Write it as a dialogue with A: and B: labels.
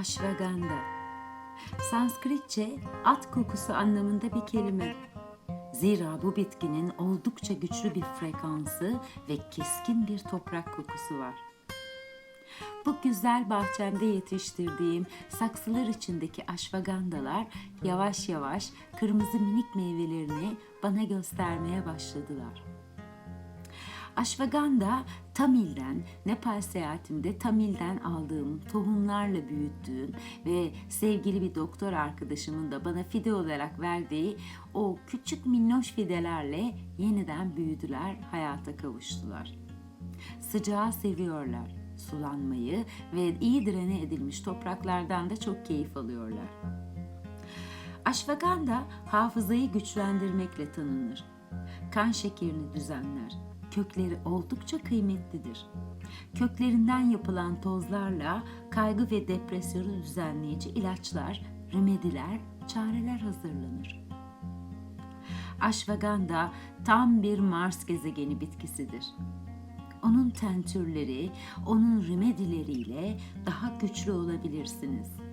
A: Ashwagandha. Sanskritçe at kokusu anlamında bir kelime. Zira bu bitkinin oldukça güçlü bir frekansı ve keskin bir toprak kokusu var. Bu güzel bahçemde yetiştirdiğim saksılar içindeki aşvagandalar yavaş yavaş kırmızı minik meyvelerini bana göstermeye başladılar. Ashwagandha Tamil'den, Nepal seyahatimde Tamil'den aldığım tohumlarla büyüttüğüm ve sevgili bir doktor arkadaşımın da bana fide olarak verdiği o küçük minnoş fidelerle yeniden büyüdüler, hayata kavuştular. Sıcağı seviyorlar, sulanmayı ve iyi direne edilmiş topraklardan da çok keyif alıyorlar. Ashwagandha hafızayı güçlendirmekle tanınır. Kan şekerini düzenler. Kökleri oldukça kıymetlidir. Köklerinden yapılan tozlarla kaygı ve depresyonu düzenleyici ilaçlar, remediler, çareler hazırlanır. Ashwagandha tam bir Mars gezegeni bitkisidir. Onun tentürleri, onun remedileriyle daha güçlü olabilirsiniz.''